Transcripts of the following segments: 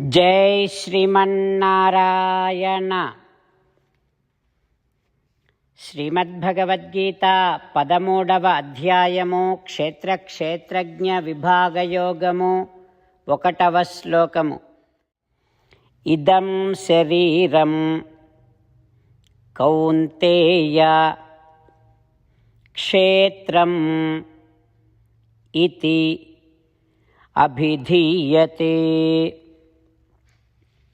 జై శ్రీమన్నారాయణ. శ్రీమద్భగవద్గీత పదమూడవ అధ్యాయము క్షేత్ర క్షేత్రజ్ఞ విభాగయోగము ఒకటవ శ్లోకము. ఇదం శరీరం కౌంతేయ క్షేత్రం ఇది అభిధీయతే.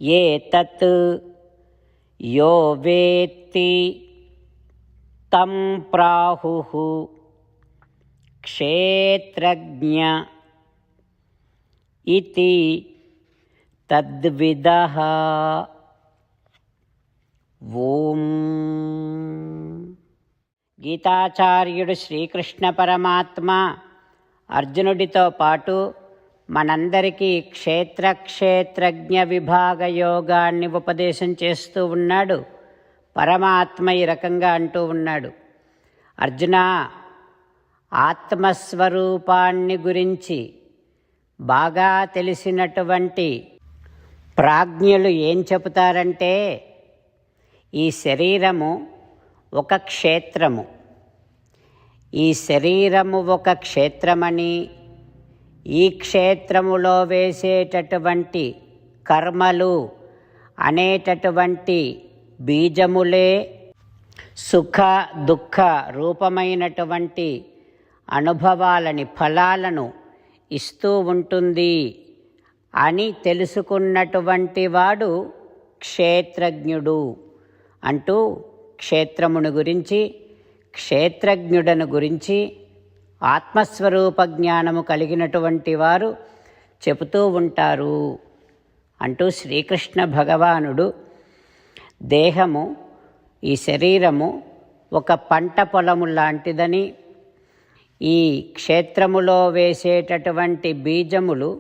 ఏతత్ యో వేత్తి తం ప్రాహు క్షేత్రజ్ఞ ఇది తద్విద. ఓం. గీతాచార్యుడు శ్రీకృష్ణ పరమాత్మ అర్జునుడితో పాటు మనందరికీ క్షేత్ర క్షేత్రజ్ఞ విభాగ యోగాన్ని ఉపదేశం చేస్తూ ఉన్నాడు. పరమాత్మ ఈ రకంగా అంటూ ఉన్నాడు. అర్జున ఆత్మస్వరూపాన్ని గురించి బాగా తెలిసినటువంటి ప్రాజ్ఞులు ఏం చెబుతారంటే ఈ శరీరము ఒక క్షేత్రము. ఈ శరీరము ఒక క్షేత్రమని ఈ క్షేత్రములో వేసేటటువంటి కర్మలు అనేటటువంటి బీజములే సుఖ దుఃఖ రూపమైనటువంటి అనుభవాలని ఫలాలను ఇస్తూ ఉంటుంది అని తెలుసుకున్నటువంటి వాడు క్షేత్రజ్ఞుడు అంటూ క్షేత్రమును గురించి క్షేత్రజ్ఞుడను గురించి ఆత్మస్వరూప జ్ఞానము కలిగినటువంటి వారు చెబుతూ ఉంటారు అంటూ శ్రీకృష్ణ భగవానుడు దేహము ఈ శరీరము ఒక పంట పొలము లాంటిదని ఈ క్షేత్రములో వేసేటటువంటి బీజములు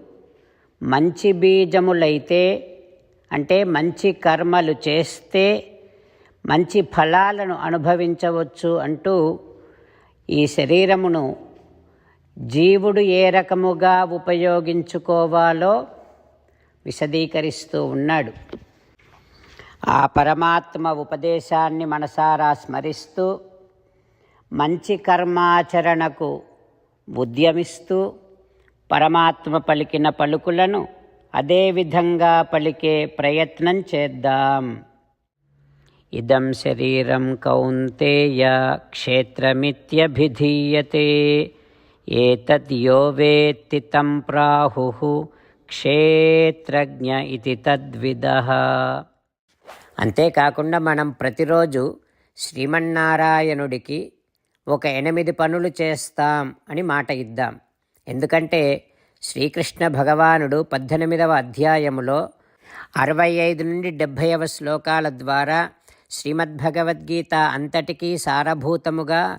మంచి బీజములైతే అంటే మంచి కర్మలు చేస్తే మంచి ఫలాలను అనుభవించవచ్చు అంటూ ఈ శరీరమును జీవుడు ఏ రకముగా ఉపయోగించుకోవాలో విశదీకరిస్తూ ఉన్నాడు. ఆ పరమాత్మ ఉపదేశాన్ని మనసారా స్మరిస్తూ మంచి కర్మాచరణకు ఉద్యమిస్తూ పరమాత్మ పలికిన పలుకులను అదేవిధంగా పలికే ప్రయత్నం చేద్దాం. ఇదం శరీరం కౌంతేయ క్షేత్రమిత్యభిధీయతే. ఏతద్యో వేత్తి తం ప్రాహు క్షేత్రజ్ఞ ఇది తద్విద. అంతేకాకుండా మనం ప్రతిరోజు శ్రీమన్నారాయణుడికి ఒక ఎనిమిది పనులు చేస్తాం అని మాట ఇద్దాం. ఎందుకంటే శ్రీకృష్ణ భగవానుడు పద్దెనిమిదవ అధ్యాయములో అరవై ఐదు నుండి డెబ్భైవ శ్లోకాల ద్వారా శ్రీమద్భగవద్గీత అంతటికీ సారభూతముగా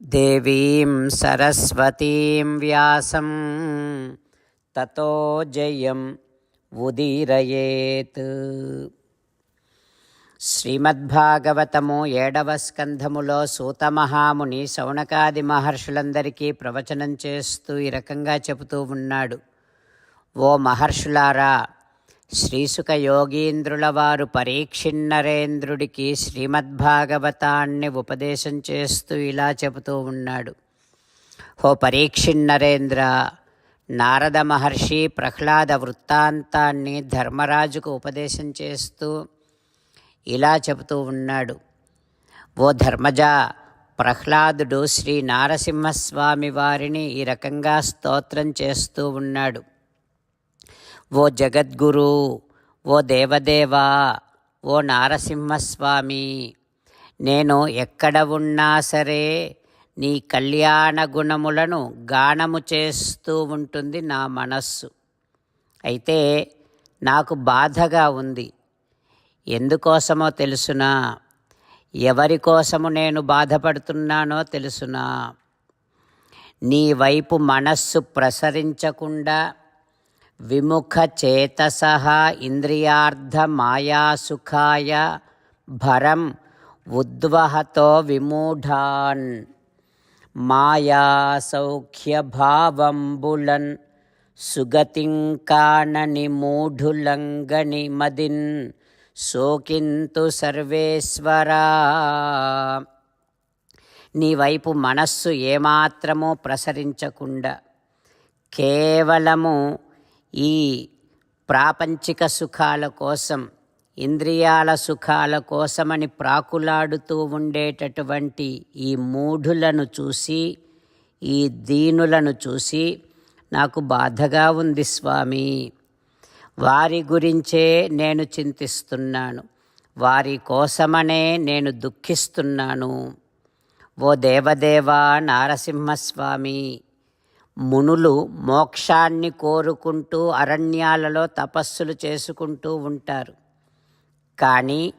దేవీం సరస్వతీం వ్యాసం తతో జయం ఉదీరయేత్ శ్రీమద్భాగవతము ఏడవ స్కంధములో సూతమహాముని శౌనకాది మహర్షులందరికీ ప్రవచనం చేస్తూ ఈ రకంగా చెబుతూ ఉన్నాడు. ఓ మహర్షులారా శ్రీసుక యోగీంద్రుల వారు పరీక్షిన్నరేంద్రుడికి శ్రీమద్భాగవతాన్ని ఉపదేశం చేస్తూ ఇలా చెబుతూ ఉన్నాడు. ఓ పరీక్షిన్నరేంద్ర నారద మహర్షి ప్రహ్లాద వృత్తాంతాన్ని ధర్మరాజుకు ఉపదేశం చేస్తూ ఇలా చెబుతూ ఉన్నాడు. ఓ ధర్మజ ప్రహ్లాదుడు శ్రీ నారసింహస్వామి వారిని ఈ రకంగా స్తోత్రం చేస్తూ ఉన్నాడు. ఓ జగద్గురు ఓ దేవదేవా ఓ నారసింహస్వామి నేను ఎక్కడ ఉన్నా సరే నీ కళ్యాణ గుణములను గానము చేస్తూ ఉంటుంది నా మనస్సు. అయితే నాకు బాధగా ఉంది. ఎందుకోసమో తెలుసునా? ఎవరి కోసము నేను బాధపడుతున్నానో తెలుసునా? నీ వైపు మనస్సు ప్రసరించకుండా విముఖచేతస ఇంద్రియార్థమాయాసుఖాయ భరం ఉద్వహతో విమూఢాన్. మాయా సౌఖ్యభావంబులన్ సుగతింకాణని మూఢులంగని మదిన్ సోకింతు సర్వేశ్వరా. నీ వైపు మనస్సు ఏమాత్రమూ ప్రసరించకుండా కేవలము ఈ ప్రాపంచిక సుఖాల కోసం ఇంద్రియాల సుఖాల కోసమని ప్రాకులాడుతూ ఉండేటటువంటి ఈ మూఢులను చూసి ఈ దీనులను చూసి నాకు బాధగా ఉంది స్వామి. వారి గురించే నేను చింతిస్తున్నాను. వారి కోసమనే నేను దుఃఖిస్తున్నాను. ఓ దేవదేవా నారసింహస్వామి మునులు మోక్షాన్ని కోరుకుంటూ అరణ్యాలలో తపస్సులు చేసుకుంటూ ఉంటారు. కానీ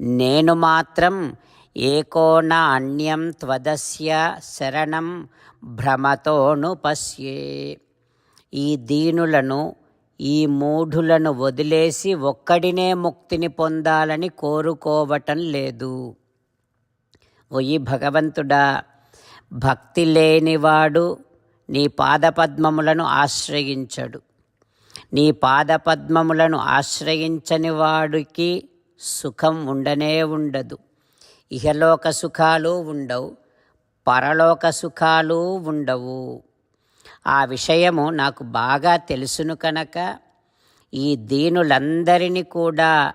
నేను మాత్రం ఏకోన అన్యం త్వదస్య శరణం భ్రమతోను పశ్యే. ఈ దీనులను ఈ మూఢులను వదిలేసి ఒక్కడినే ముక్తిని పొందాలని కోరుకోవటం లేదు. ఒయి భగవంతుడా భక్తి లేనివాడు నీ పాదపద్మములను ఆశ్రయించడు. నీ పాదపద్మములను ఆశ్రయించని వాడికి సుఖం ఉండనే ఉండదు. ఇహలోక సుఖాలు ఉండవు పరలోక సుఖాలు ఉండవు. ఆ విషయము నాకు బాగా తెలుసును కనుక ఈ దీనులందరినీ కూడా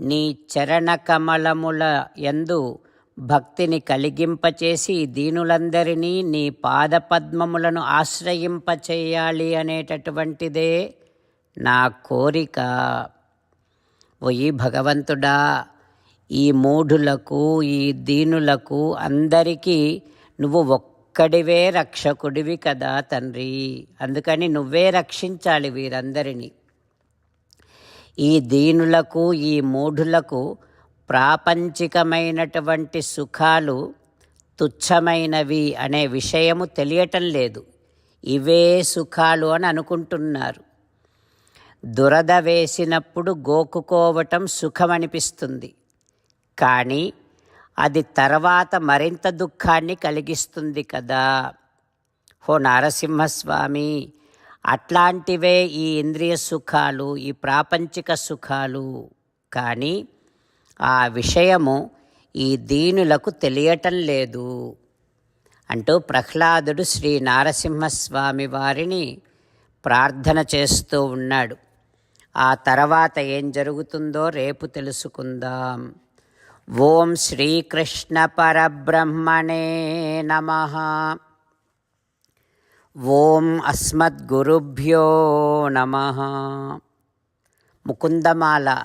నీ చరణ కమలముల యందు భక్తిని కలిగింపచేసి దీనులందరినీ నీ పాదపద్మములను ఆశ్రయింపచేయాలి అనేటటువంటిదే నా కోరిక. ఓయి భగవంతుడా ఈ మూఢులకు ఈ దీనులకు అందరికీ నువ్వు ఒక్కడివే రక్షకుడివి కదా తండ్రి. అందుకని నువ్వే రక్షించాలి వీరందరినీ. ఈ దీనులకు ఈ మూఢులకు ప్రాపంచికమైనటువంటి సుఖాలు తుచ్చమైనవి అనే విషయము తెలియటం లేదు. ఇవే సుఖాలు అని అనుకుంటున్నారు. దురద వేసినప్పుడు గోకుకోవటం సుఖమనిపిస్తుంది. కానీ అది తర్వాత మరింత దుఃఖాన్ని కలిగిస్తుంది కదా. హో నరసింహస్వామి అట్లాంటివే ఈ ఇంద్రియ సుఖాలు ఈ ప్రాపంచిక సుఖాలు. కానీ ఆ విషయము ఈ దీనులకు తెలియటం లేదు. అంటూ ప్రహ్లాదుడు శ్రీ నారసింహస్వామి వారిని ప్రార్థన చేస్తూ ఉన్నాడు. ఆ తర్వాత ఏం జరుగుతుందో రేపు తెలుసుకుందాం. ఓం శ్రీకృష్ణ పరబ్రహ్మణే నమ. ఓం అస్మద్గురుభ్యో నమ. ముకుందమాల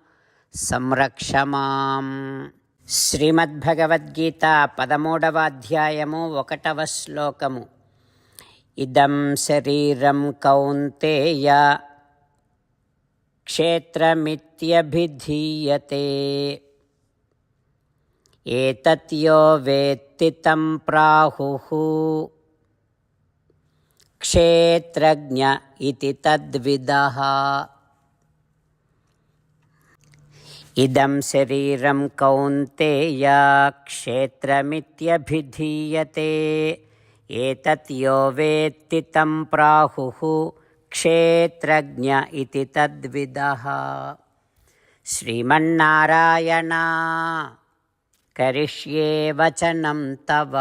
సంరక్ష మాం. శ్రీమద్భగవద్గీత పదమూడవ అధ్యాయము ఒకటవ శ్లోకము. ఇదం శరీరం కౌంతేయ క్షేత్రమిత్యభిధీయతే. ఏతత్యో వేత్తి తం ప్రాహు. క్షేత్రజ్ఞ ఇది తద్విద. इदं शरीरं कौन्तेय क्षेत्रमित्यभिधीयते एतत् यो वेत्ति तं प्राहुः क्षेत्रज्ञ इति तद्विदः श्रीमन्नारायण करिष्ये वचनं तव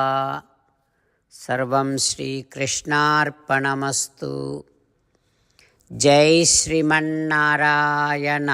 सर्वं श्रीकृष्णार्पणमस्तु जय श्रीमन्नारायण